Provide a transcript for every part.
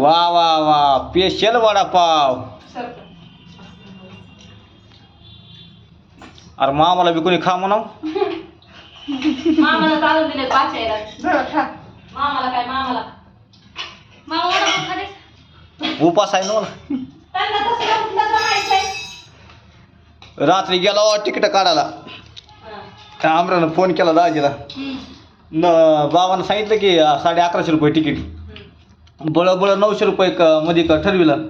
वा वा वा. स्पेशल वडापाव. सर अरे मामाला बी कोणी खा म्हणाव? मामाला चालून दिले पाच यायला बरं खा. मामाला काय मामाला? मामा वडापाव खाते उपास आहे ना मला? त्यांना तसं नव्हतं तसं माहीत रात्री गेला तिकीट काढायला. आहे त्या आमरानं फोन केला दाजीला. न बाबानं सांगितलं की अं, साडे अकराशे रुपये तिकीट. बळ बळ नऊशे रुपये क मध्ये क ठरविलं.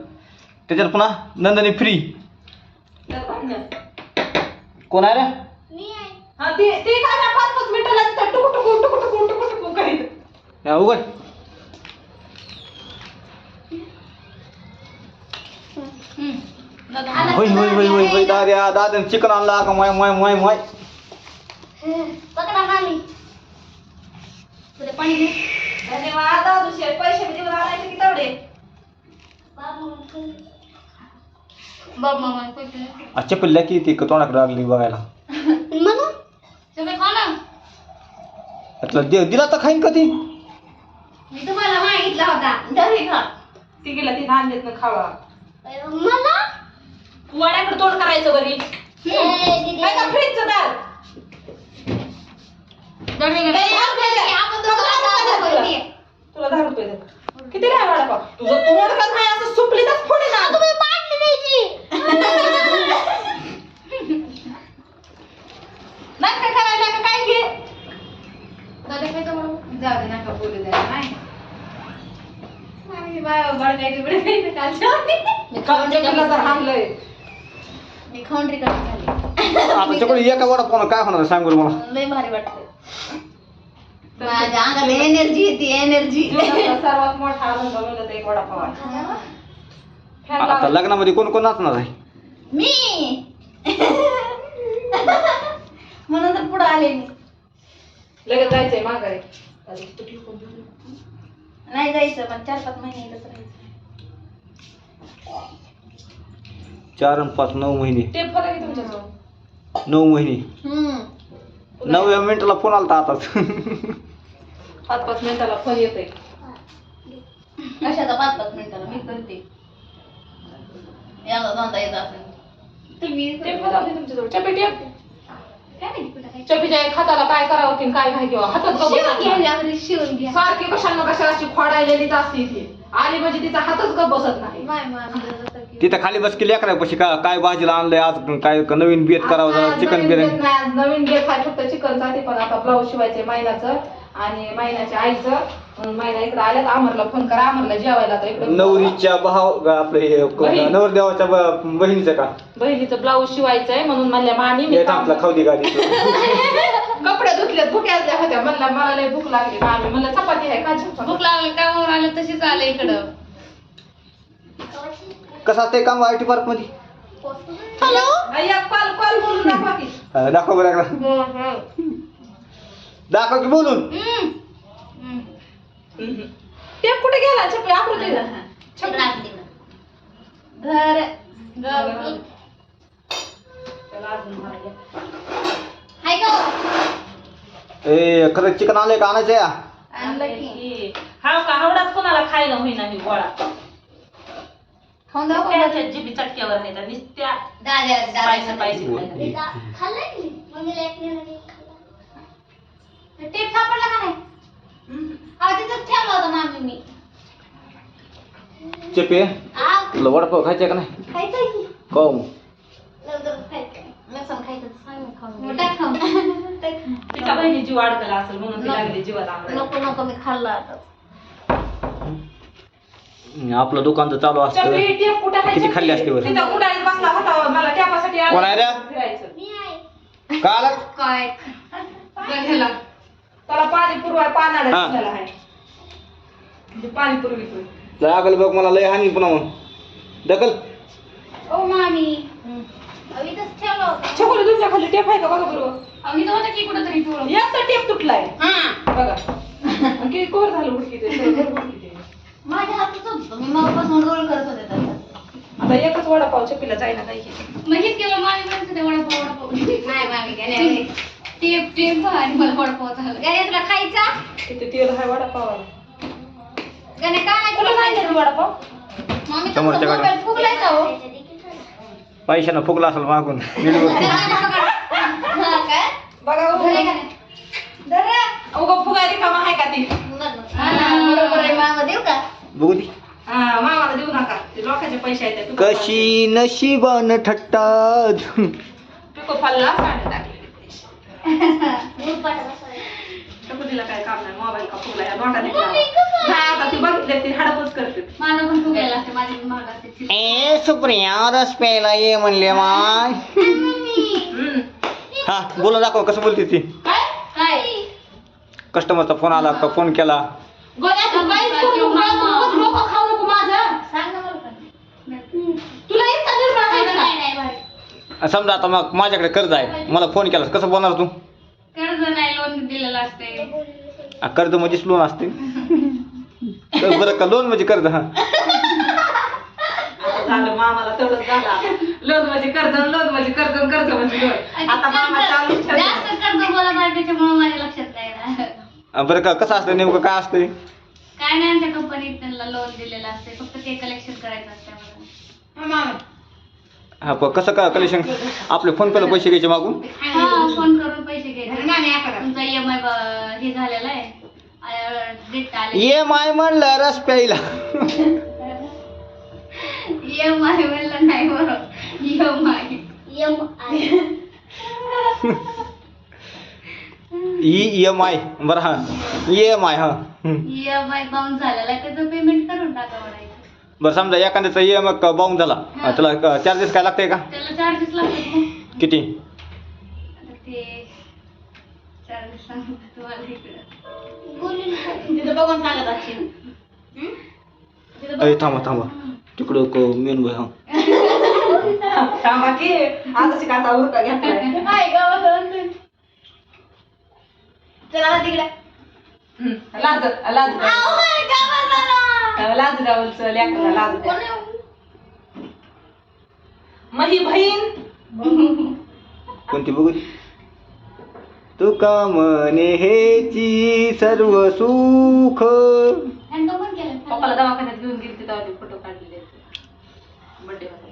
त्याच्यात पुन्हा नंदनी फ्री कोण आहे रे? हा ते ते काय ना पाच पाच मिनिटाला तिथं टुकू टुकू टुकू टुकू टुकू टुकू करीत या उघड. होय होय होय होय होय दाद्या दाद्यानं चिकन आणला का माय माय माय माय. धन्यवाद. दादू शेठ पैसे बी देऊन आणायचे की तेवढे? बाप मामा अच्छा की ती तोंडाकडे लागली बघायला. मला तुम्ही खा ना. त्यातलं दे दिला तर खाईन का ती मी तुम्हाला मागितला होता. तरी खा. ती गेला ती नांदेत न खावा. मला? वड्याकडे तोंड करायचं बरी काय का फ्रीजचं दार? आपण दोघं तुला दहा रुपये दे किती काय वडापाव तुझं तोंड का नाही असं सुपली तर फोडी ना. तुम्ही पाटली द्यायची. नाही काय करायला का काय घे? जाऊ दे नका बोलू द्या नाही. मी खाऊन रिकामी झाली. एका वडा पाहून काय होणार सांग मला. लय भारी वाटतंय. माझ्या अंगात एनर्जी येते एनर्जी सर्वात मोठा आनंद म्हणलं तर एक वडापाव आहे. फॅन आता लावा. लग्नामध्ये कोण कोण नाचणार आहे? मी. म्हणून तर पुढे आले मी. लगेच जायचंय माघारी. नाही जायचं पण चार पाच महिने इथंच राहायचं चार आणि पाच नऊ महिने. टेप फरक आहे तुमच्याजवळ. नऊ महिने. हम्म. नवव्या मिनिटाला फोन आलता आताच. पाच पाच मिनिटाला फोन येतोय. कशाचा पाच पाच मिनिटाला? मी करते. याला येत असेल. तुम्ही तुमच्याजवळ. चपीच्या हाताला काय करावं की काय काय किंवा हातात शिवून घ्या सारखी कशाला कशा अशी असते ती आली म्हणजे तिचा हातच गप बसत नाही. तिथं खाली बस केली अकरा पशी का काय भाजीला आणलंय आज? काय नवीन बेत करावं चिकन नवीन बिर्याणी? नवीन बेत आहे फक्त चिकनसाठी पण आता ब्लाऊज शिवायचे महिन्याचं आणि महिन्याच्या आईचं. म्हणून महिना इकडे आल्यात. अमरला फोन करा. अमरला जेवायला आता इकडे. नवरीच्या भाव ग- आपलं हे बहीण. नवरदेवाच्या ब- बहिणीचं का? बहिणीचं ब्लाऊज शिवायचंय. म्हणून म्हणल्या मामी मी हे थांबला खावली गाडी. कपडे धुतले भुक्याच्या होत्या. म्हणल्या मला लय भूक लागली मामी. म्हणलं चपाती आहे का? झोपा? भूक लागली कामावर आलं तशीच आलं इकडं. कसं असतंय काम आय टी पार्कमध्ये? हॅलो? कॉल कॉल बोलून दाखवा की. दाखव बरं एकदा. दाखव की बोलून. टेप कुठे गेला? छपी आकृती. हाय का ए खरं चिकन आणलंय का आणायचं या? आणलं की. हा का हावडाच कोणाला खायला होईना मी गोळा. खाऊन दाखव त्याच्या जिबी चटक्यावर नाही तर नुसत्या दाद्या पायसे दाद्या पायसे टेप सापडला का नाही? अहो तिथंच ठेवला होता मामी मी. चेपे आव तुला वडापाव खायचा का नाही? खायचं की? कौ लवकर खायचं. लसूण खायचं सांग मी खाऊन मोठा खाऊन तिच्या बहिणीची वाढ करा असेल म्हणून ती लागली जीवात आम्हाला नको नको मी खाल्ला आता. आपलं दुकान तर चालू असतं. टेप कुठे आहे किती खाल्ली असते बरं? तिथं कुठे बसला होता मला टेपासाठी आला. कोण आहे रे? फिरायचं. मी आहे. का आला? काय? बघायला त्याला पाणी पुरवाय पानाडा हा. झाला आहे म्हणजे पाणी पुरवितोय. लागल बघ मला लय हानी पुन्हा मग दखल ओ मामी. इथंच ठेवला होता. छकुली तुमच्या खाली टेप आहे का बघा बरोबर अहो इथं होतं की कुठं तरी ठेवलं एकटा टेप तुटलाय. हा. बघा. आणि किती कोर झालं उडकी ते सगळं उडकी ते. माझ्या हातात होतं मी मगापासून रोल करत होते आता एकच वडापाव चपीला जायला नाही मग हेच केलं मामी म्हणत होते वडापाव वडापाव. नाही मामी काय नाही टेप टेप आणि मला वडापाव झालं. काय तुला खायचा? तेल वडापावाला. गणे काय नाही तुला जायचं वडापाव? समोरच्या गाडीत. मोबाईल हो. पैशानं फुगला असेल मागून. बिलवर हा काय? बघा झाले का नाही? धरा. उगा फुगारी कामा आहे का ती? हा, बरोबर आहे मामा देऊ का? बघू दी. हा, मामाला देऊ नका. ते लोकांचे पैसे आहेत ते. कशी नशिबान थट्टा पिको फल्ला साडे टाकले. टकुलीला काय काम नाही मोबाईल का फुगला या नोटा निघाला मम्मी, कसं? नाही आता ती बघितले ती हडपच करते. माझं पण फुगायला असते माझी पण महाग असते ए सुप्रिया रस प्यायला ये म्हणले माय हम्म. हा बोला दाखव कसं बोलते ती? काय काय कस्टमरचा फोन आला का फोन केला. गोळ्या खाऊ नको माझं सांग ना मला पण. तुला इतका निर्माण आहे नाही, का? नाही, नाही, भारी. समजा आता मग माझ्याकडे कर्ज आहे मला फोन केला कसं बोलणार तू? कर्ज नाही लोन दिलेलं असते. आ, कर्ज म्हणजेच लोन असते? तर बरं का लोन म्हणजे कर्ज हा? आता झालं मामाला तेवढंच झालं. लोन म्हणजे कर्ज लोन म्हणजे कर्ज कर्ज म्हणजे लोन आता मामा चालू जास्त कर्ज बोला पाहिजे त्याच्यामुळे माझ्या लक्षात नाही ना. आ, बरं का कसं असतं नेमकं काय असतंय? काय नाही आमच्या कंपनीत त्यांना लोन दिलेलं असते फक्त ते कलेक्शन करायचं असते आम्हाला हा पण कसं का कलेक्शन आपले फोन पेला पैसे घ्यायचे मागून? हा फोन करून पैसे घ्यायचे. तुमचा ई एम आय हे झालेला आहे. डेट आले ये माय म्हणलं रस प्यायला. ई एम आय म्हणलं नाही बरोबर E M I E M I बरं हा. ई एम आय हा. ई एम आय बाउन्स झालेला आहे. त्याचं पेमेंट करून टाका बरं समजा एखाद्याचा ई एम बाउंड झाला. त्याला चार्जेस काय लागतंय का? त्याला चार्जेस लागतात ना. किती? आता ते चार्जेस सांगते तुम्हाला इकडं. तिथं बघून सांगत असशील. अरे थांबा थांबा. तिकडं मेन भाई हा. थांबा की. आता शिकायचा उरका घेतलाय. काय चला तिकडे. हम्म. लाज लाज. लाज गावचं लेकरं लाज मही बहीण. कोणती बघू? दे. तुका म्हणे हेची सर्व सुख? पप्पाला दवाखान्यात घेऊन गेली तेव्हा ते फोटो काढलेले बर्थडे होता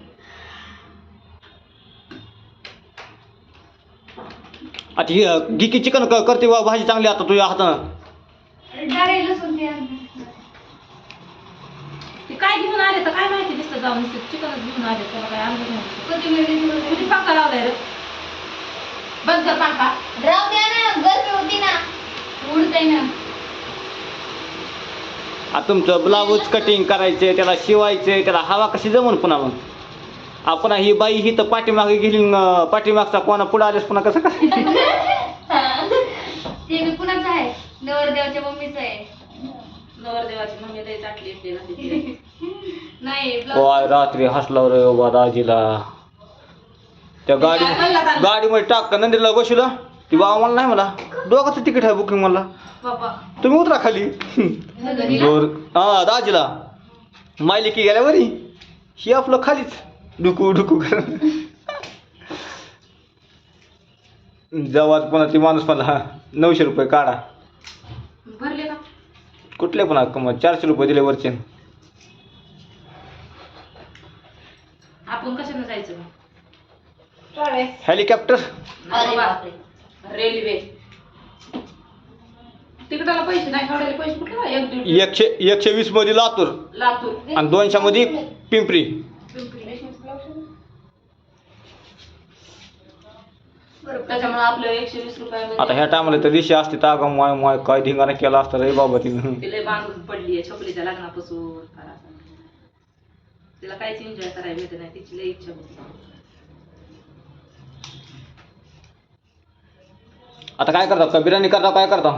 आता ही गिकी चिकन क- करते बा भाजी चांगली आता तुझ्या हातानं. ते ते काय घेऊन आले तर काय माहिती दिसतं जाऊन चिकनच घेऊन आले त्याला काय अंदाज नाही किती पंखा लावलाय रे बंद कर पंखा राहू द्या ना गर्मी होती ना उडते ना आता तुमचं ब्लाऊज कटिंग करायचे त्याला शिवायचे त्याला हवा कशी जमून पुन्हा मग आपण ही बाई ही तर पाठीमागे गेली न पाठीमागचा कोणा पुढे आलेस पुन्हा कसं काय ते मी कुणाचं आहे नवरदेवाच्या मम्मीचं आहे नवरदेवाची मम्मी लई चाटली आपल्याला तिथे. नाही रात्री हसला रे बाबा दाजीला त्या गाडी गाडीमध्ये टाक नंदीला बसवलं ती बाबा मला नाही मला दोघाचं तिकीट आहे बुकिंग मला. बाबा. तुम्ही उतरा खाली. दोर हा दाजीला मायलिकी गेल्या बरी ही आपलं खालीच. डुकू डुकू कर. जेव्हा पुन्हा ती माणूस मला हा नऊशे रुपये काढा. भरले का? कुठले पुन्हा कम चारशे रुपये दिले वरचे. आपण कशाने जायचं? हेलिकॉप्टर. रेल्वे. तिकटाला पैसे नाही पैसे कुठे बा? एक दीड एकशे एकशे वीसमध्ये लातूर. लातूर. आणि दोनशे मध्ये पिंपरी. त्याच्यामुळे आपलं एकशे वीस रुपयामध्ये आता ह्या टायमाला तर दिशा असते तागा माय माय काय धिंगाणा केला असता रे बाबा तिनं. तिला बांधून पडली आहे छपलीच्या लग्नापासून. फार असं. तिला काहीच एन्जॉय करायला भेटत नाही तिची लई इच्छा होती. आता काय करता? का बिर्याणी करता काय करता?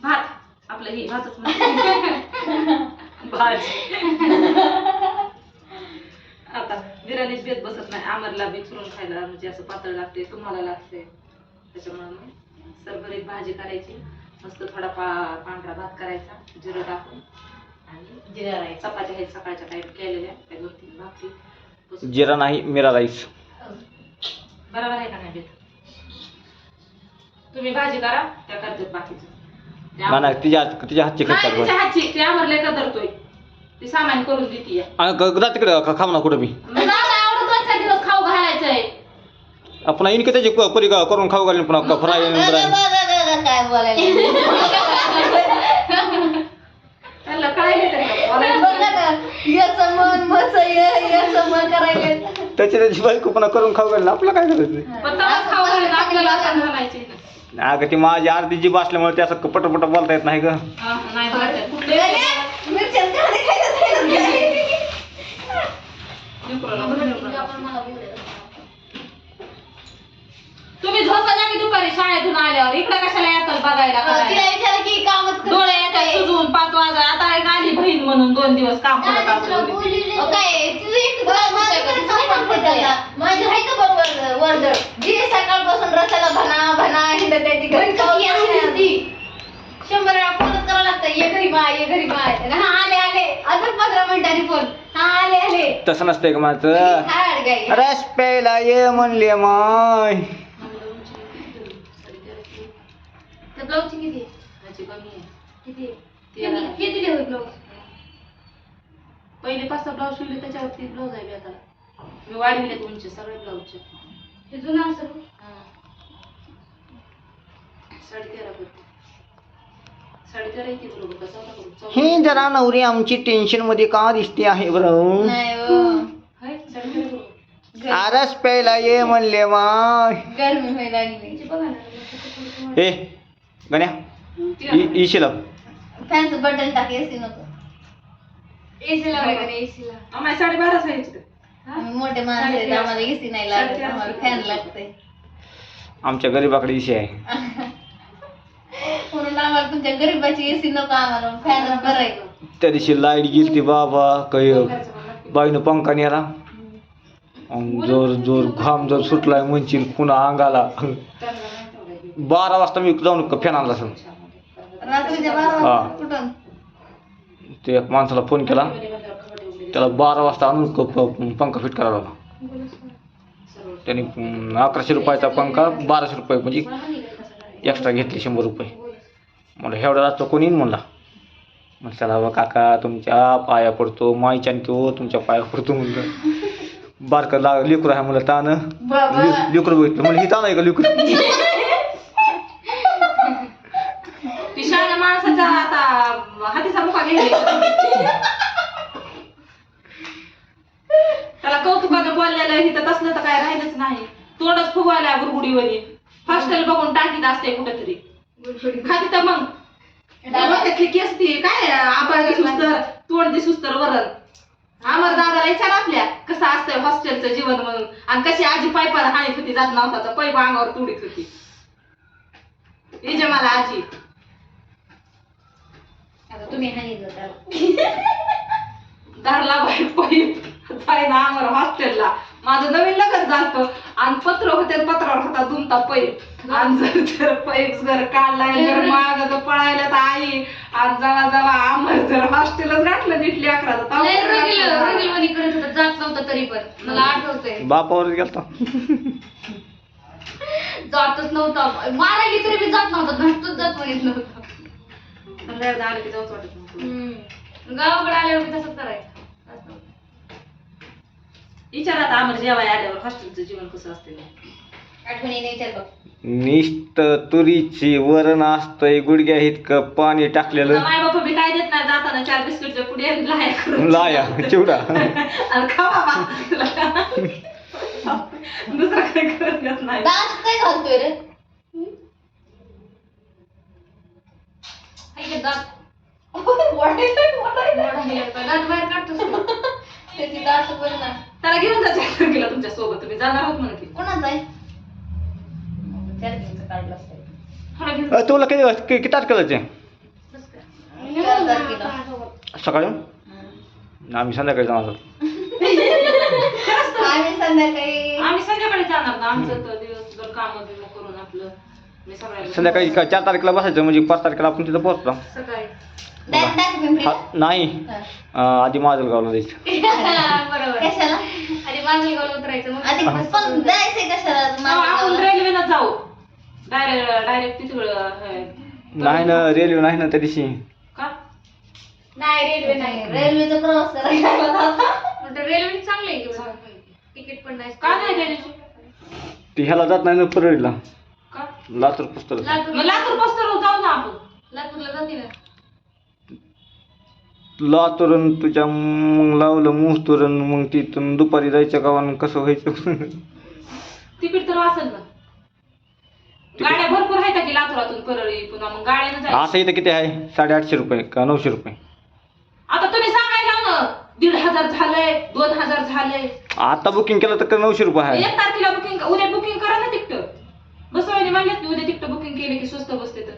भात. आपलं ही भातच भाजी आता बिर्याणीच बेत बसत नाही. आमरला बी चुरून खायला म्हणजे असं पातळ लागते तुम्हाला लागते. त्याच्यामुळे मग सरभरीत भाजी करायची मस्त थोडा पा पांढरा भात करायचा जिरं टाकून आणि जिरा राईस. चपात्या आहेत सकाळच्या टाईम केलेल्या त्या दोन तीन भाकरी. जिरा नाही मिरा राईस. बरोबर आहे का नाही बेत? तुम्ही भाजी करा त्या करतात बाकीचं. तिच्या तिच्या हातची तिच्या हातची ते आमरले का धरतोय ती सामान करून देते जा तिकडे खाऊ ना कुठं बी आवडत दोन चार दिवस खाऊ घालायचंय आपण येईन की त्याची क- परी क- करून खाऊ घालीन पुन्हा फ्राय काय बोलायला? त्याला कळायला तरी का? बोलायला बघा ना याचं मन मच याचं मन करायला त्याची त्याची बायको पुन्हा करून खाऊ घालीन आपलं काय करायचं? पण तेव्हाच खाऊ घालायचं आपल्याला आता घालायचे ना अगं ती माझी अर्धी जीभ असल्यामुळे ते असं पटपट बोलता येत नाही ग. हा, नाही खायला लेकराला बरं तुम्ही झोपा जा की दुपारी शाळेतून आल्यावर. इकडे कशाला येतात बघायला तिला करायला? विचार की कामच करत डोळे येतात नाही. सुजून पाच वाजा आता एक आली बहीण म्हणून दोन दिवस काम करत नाही, तुला असं बोललेली. अहो, काय? तुझं एकटं तुला माझं पण काम करते आता. माझी आहे का बरोबर वर्दळ? जी सकाळपासून रसाला भना भना हिंडत आहे ती घरी पाऊस नाही. शंभर वेळा फोनच करावं लागतं. ये घरी ये घरी हा आले आले. अजून पंधरा मिनिटांनी फोन. हा आले आले. तसं नसतंय का माझं? हाड गाई. रस प्यायला ये म्हणले माय. किती कमी आहे. किती दिले ब्लाऊज? पहिले पाच सहा ब्लाऊज शिवले त्याच्यावरती ब्लाऊज आहे आता. मी वाढविले तुमचे सगळे ब्लाऊजचे. हे जुनं असेल साडे तेरा करते साडे तेरा येते बरोबर? कसं आता करू? चौदा. ही जरा नवरी आमची टेन्शनमध्ये का दिसते आहे बरं? नाही हो. हाय. आरस प्यायला ये म्हणले माय गरमी व्हायला लागली तिचे बघा ना. ए गण्या तिला- इ- इशीला. फॅनचं बटन टाक एसी नको. एसी एसी आम्हाला हा? आम्ही मोठे माणसं आहेत साडेतेरा. आम्हाला एसी नाही लागत आम्हाला फॅन लागते आमच्या गरीबाकडे इशी आहे. म्हणून आम्हाला तुमच्या गरीबाची एसी नको आम्हाला फॅन बरं आहे. त्या दिवशी लाइट गेली बाबा काही बाईनं पंखा नेला. जोर जोर घाम जर सुटलाय म्हणशील पुन्हा अंगाला. बारा वाजता मी जाऊन फॅन आणला रात्रीच्या बारा हा. ते एक माणसाला फोन केला. त्याला बारा वाजता आणून क- प- पंखा फिट करायला लावला. त्यांनी अं, अकराशे रुपयाचा पंखा बाराशे रुपये म्हणजे एक्स्ट्रा घेतले शंभर रुपये. मला एवढा रात्र कोणी येईन? म्हणला. मग चला बा काका तुमच्या पाया पडतो माईच्या तो तुमच्या पाया पडतो म्हणलं. बारकं ला लेकरू आहे म्हणलं तान. बाबा. लेकरू बघितलं. म्हणलं ही तान आहे का लेकरू? आता हातीचा मुका गेले त्याला कौतुकानं बोललेलं इथं तसलं तर काय राहिलंच नाही तोंडच फुगवायला गुरगुडीवरी हॉस्टेल बघून टाकीत असते कुठेतरी खाती तर मग डोक्यातली केस ती काय आबाळ दिसूस तर तोंड दिसूस तर वरण आमर दादाला विचार आपल्या कसं असतंय हॉस्टेलचं जीवन म्हणून आणि कशी आजी पायपाला हाणीत होती जात नव्हता तर पैप अंगावर तुडीत होती इजे मला आजी तुम्ही हानी जाता धरला बाई पैप आम्हाला हॉस्टेलला. माझं नवीन लग्न झालं आणि पत्र होते पत्रावर होता दुमता पैप आणि जर जर पैप जर काढलाय जर माग तर पळायला तर आई. आणि जवा जवा आम्हाला जर हॉस्टेलच गाठलं नीट लेकराचं लय तेव्हा रगील- गाठलं. रगीलवाणी करत होता. जात नव्हता तरी पण. मला आठवतंय. बापावर गेलता. जातच नव्हता. मारायली तरी मी जात नव्हता. भेटतच जात म्हणत नव्हता. एकदा आलं की जाऊच वाटत नव्हतं. गावाकडे आल्यावर तसंच करायचं. विचार आता आम्हाला आल्यावर हॉस्टेलचं जीवन कसं असते आठवणीने विचार बघ. निस्त तुरीची वरण असतंय गुडघ्या इतकं पाणी टाकलेलं. माय बापा बी काय देत नाही जाताना चार बिस्किटच्या पुढे लाया करून. लाया चिवडा. आणि खा बाबा. दुसरं काय करत नाही. दात काय घालतोय रे हाय का दात दात बाहेर काढतोस तू. त्याची दात पण ना त्याला घेऊन गेला तुमच्यासोबत तुम्ही जाणार आहोत म्हणा की कोणाचा आहे चार दिवसाचं काढलं असेल. थोडा घेऊन अ, तुला किती कि- किती तारखेला ते चार तारखेला. सकाळी आम्ही संध्याकाळी जाणार आहोत. आम्ही संध्याकाळी आम्ही संध्याकाळी जाणार ना आमचं तर दिवसभर काम बिम करून आपलं मी सगळ्या संध्याकाळी का- चार तारखेला बसायचं म्हणजे पाच तारखेला आपण तिथं पोहोचतो. सकाळी. पिंपरीला. हा, नाही. अ, आधी माजलगावला जायचं. बरोबर. कशाला? आधी माजलगावला उतरायचं मग. आधी पण जायचंय कशाला? आपण माजलगावला? रेल्वेनं जाऊ. डायरेक्ट डायरेक्ट तिथं नाही ना रेल्वे नाही ना त्या दिवशी. का? नाही रेल्वे नाही. रेल्वेचा प्रवास करायला म्हणतो रेल्वे चांगलं आहे की बघा. तिकीट पण नाही. का नाही गेली ती ह्याला जात नाही ना परळीला. लातूर पुस्तक लातूर मग लातूर बसतो जाऊ ना आपण. लातूरला जाते ना. लातूरून तुझ्या मग लावलं मुस्तुरण मग तिथून दुपारी जायच्या गावानं कसं व्हायचं? तिकीट तर वाचल ना. गाड्या भरपूर आहेत की लातूरातून परळी पुन्हा मग गाड्यानं जायचं. असं इथं किती आहे? साडेआठशे रुपये का नऊशे रुपये? आता तुम्ही सांगायला ना दीड हजार झालंय दोन हजार झालंय. आता बुकिंग केलं तर नऊशे रुपये आहे. एक तारखेला बुकिंग उद्या बुकिंग करा ना तिकट. बसवायने म्हणलं की उद्या तिकट बुकिंग केले की स्वस्त बसते तर.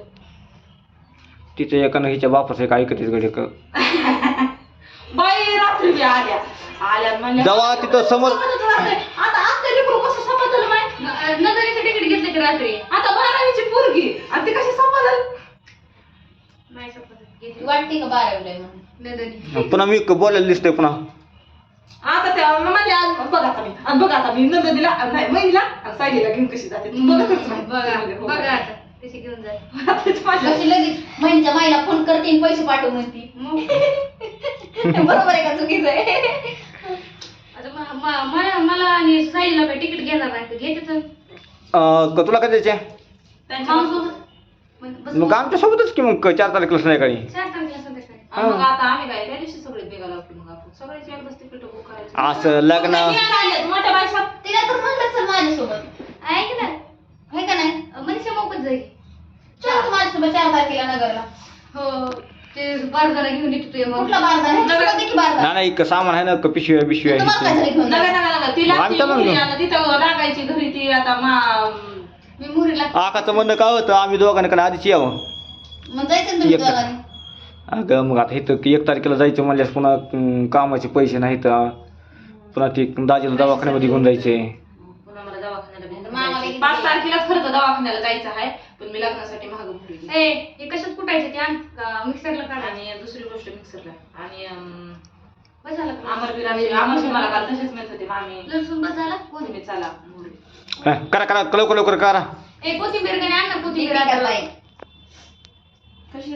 तिच्या एकानं हिच्या बापाचं एक ऐकतेच गडी बाई रात्री बी आल्या. आल्या म्हणल्या जेव्हा तिथं समोर. समजत राहते. आता आपल्या लेकरू कसं समजलं माहीत न- नगरीचं तिकीट घेतलं की रात्री. आता बारावीची पोरगी. आणि ती कशी समजल नाही. वाटते का बारावीला म्हणून? पुन्हा मी बोलायला दिसतोय पुन्हा. म्हणले आज बघ आता मी. आणि बघ आता मी. नंदिनीला नाही महिला आणि सायलीला घेऊन कशी जाते? तू बघतच नाही. बघा हो. बघा आता. कशी घेऊन जाते. आता ते माझ्या- कशी लगेच माईला फोन करते आणि पैसे पाठव म्हणती. बरोबर आहे का चुकीचं आहे? आता म- म- मला मला आणि साईला काही तिकीट घेणार नाही. तर घेते तर अं, का तुला काय द्यायचे? त्यांच्या मग बस मग आमच्या सोबतच की मग चार तारखेला संध्याकाळी? चार तारखेला संध्याकाळी. आणि मग आता आम्ही काय त्या दिवशी सगळे निघालो की मग आपण सगळ्याची एकदाच तिकीट बुक करायची असं लग्न मोठ्या बायसा तिला तर म्हणलं चल माझ्यासोबत. आहे की नाही? आहे का नाही? मनीषा मोफत जाईल चल तू माझ्यासोबत चार तारखेला नगरला. हो ते बारदाना घेऊन येतो तुझ्या कुठला मग बारदाना? ह्याच्यासोबत आहे की बारदाना. नाही इतकं सामान आहे ना का पिशव्या बिशव्या घेऊन नका? नका नका तिला ती मग मुली तिथं लागायची घरी ती आता मा मी मुरीला आकाचं म्हणणं काय होतं आम्ही दोघांकडे आधीच यावं. मग जायचं ना तुम्ही एक- दोघांनी. अगं मग आता इथं की एक तारखेला जायचं म्हणल्यास पुन्हा अं, कामाचे पैसे नाहीत. पुन्हा ते दाजीला दवाखान्यामध्ये घेऊन जायचे पुन्हा मला दवाखान्याला मामाला पाच? तारखेलाच खरं तर दवाखान्याला जायचं आहे पण मी लग्नासाठी महाग ए हे कशात कुटायचं ते आण मिक्सरला काढा आणि दुसरी गोष्ट मिक्सरला आणि बस झाला का? अमरवीराची अमरशी मला काल तसेच म्हणत होते मामी लसूण बस झाला कोथिंबीर तुम्ही चला मुली. हा, करा करा लवकर लवकर करा ए कोथिंबीर आण ना? आता. कशी